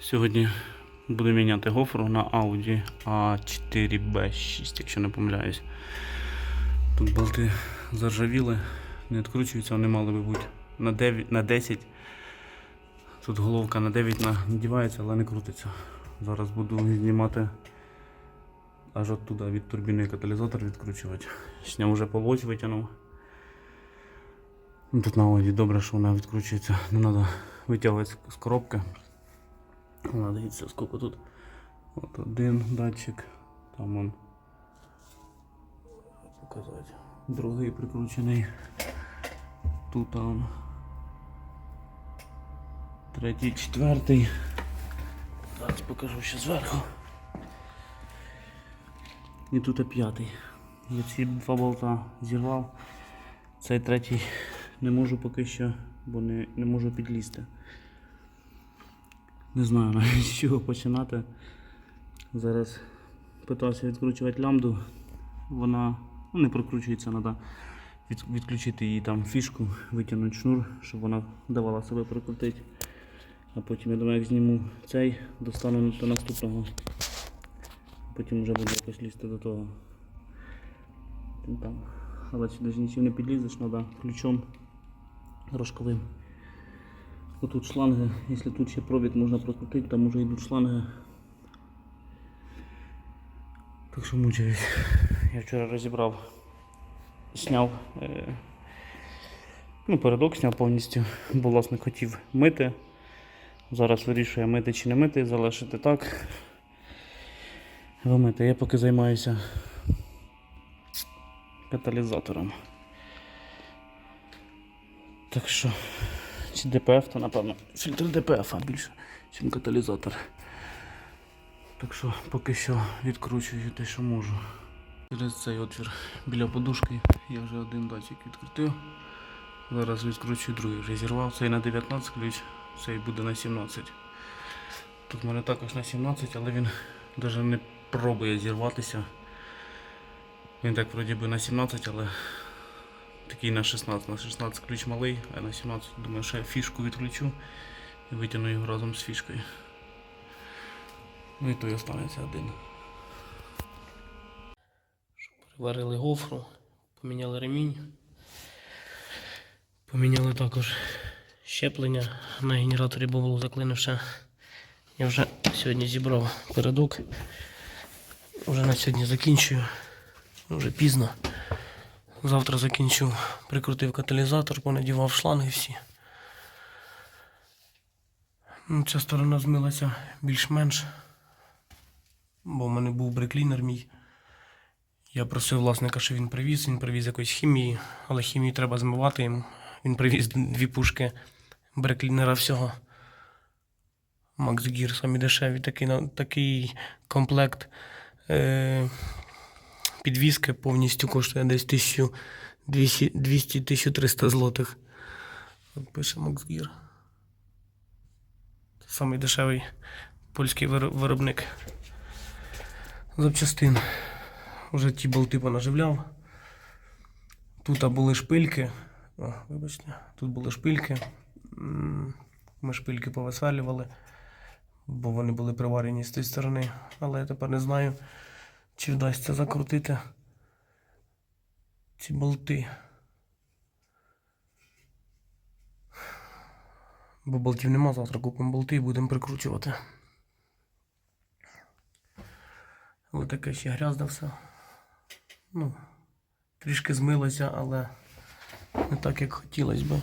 Сьогодні буду міняти гофру на Audi A4B6, якщо не помиляюсь. Тут болти заржавіли, не відкручуються, вони мали би бути на 9, на 10. Тут головка на 9 на- надівається, але не крутиться. Зараз буду знімати аж оттуда від турбіни каталізатор відкручувати. Сняв вже полось витягнув. Ну, Тут на Audi добре, що вона відкручується. Не треба витягувати з коробки. Вона дивіться, скільки тут. От один датчик, там он показати. Другий прикручений. Тут там. Третій, четвертий. Зараз покажу ще зверху. І тут п'ятий. Я ці два болта зірвав. Цей третій не можу поки що, бо не, не можу підлізти. Не знаю навіть з чого починати. Зараз питався відкручувати лямбду. Вона ну, не прокручується, треба від, відключити її там фішку, витягнути шнур, щоб вона давала себе прокрутити. А потім я думаю, як зніму цей, достану до наступного. Потім вже буду якось лізти до того. Там. Але сюди ж нічим не підлізеш, треба ключом рожковим. Отут шланги, якщо тут ще провід можна прокрутити, там вже йдуть шланги. Так що мучаюсь. Я вчора розібрав, зняв, е, ну, передок зняв повністю, бо власник хотів мити. Зараз вирішує мити чи не мити, залишити так. Вимити. Я поки займаюся каталізатором. Так що, чи ДПФ, то напевно фільтр ДПФ більше, ніж каталізатор. Так що поки що відкручую те, що можу. Через цей отвір біля подушки я вже один датчик відкрутив. Зараз відкручую другий вже зірвав. Цей на 19 ключ, цей буде на 17. Тут в мене також на 17, але він навіть не пробує зірватися. Він так вроді би на 17, але такий на 16. На 16 ключ малий, а на 17 думаю, ще фішку відключу і витягну його разом з фішкою. Ну і той останеться один. Варили гофру, поміняли ремінь. Поміняли також щеплення на генераторі, бо було заклинивше. Я вже сьогодні зібрав передок. Вже на сьогодні закінчую. Вже пізно. Завтра закінчу, прикрутив каталізатор, понадівав шланги всі. Ну, ця сторона змилася більш-менш. Бо в мене був бреклінер мій. Я просив власника, що він привіз. Він привіз якоїсь хімії, але хімію треба змивати йому. Він привіз дві пушки бреклінера всього. Макс Гір, самі дешеві, такий, такий комплект е, підвіски повністю коштує десь 200-1300 злотих. От пише Макс Це самий дешевий польський виробник запчастин. Вже ті болти понаживляв. Тут були шпильки. О, вибачте, тут були шпильки. Ми шпильки повисверлювали, бо вони були приварені з тієї сторони. Але я тепер не знаю, чи вдасться закрутити ці болти. Бо болтів нема, завтра купимо болти і будемо прикручувати. Але таке ще грязне все. Ну, трішки змилося, але не так, як хотілося би.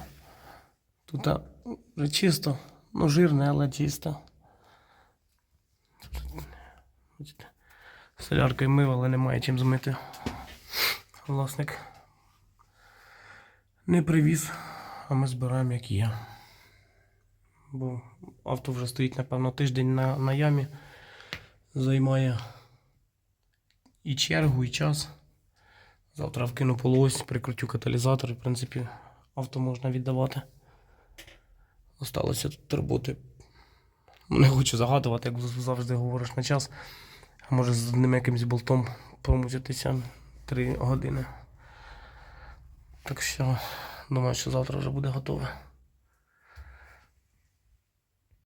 Тут вже чисто, ну жирне, але чисто. Бачите, Соляркою мив, але немає чим змити. Власник не привіз, а ми збираємо як є. Бо авто вже стоїть, напевно, тиждень на, на ямі. Займає і чергу, і час. Завтра вкину полось, прикрутю каталізатор, і, в принципі, авто можна віддавати. Осталося тут роботи. Не хочу загадувати, як завжди говориш на час. А може з одним якимсь болтом промучитися 3 години. Так що, думаю, що завтра вже буде готове.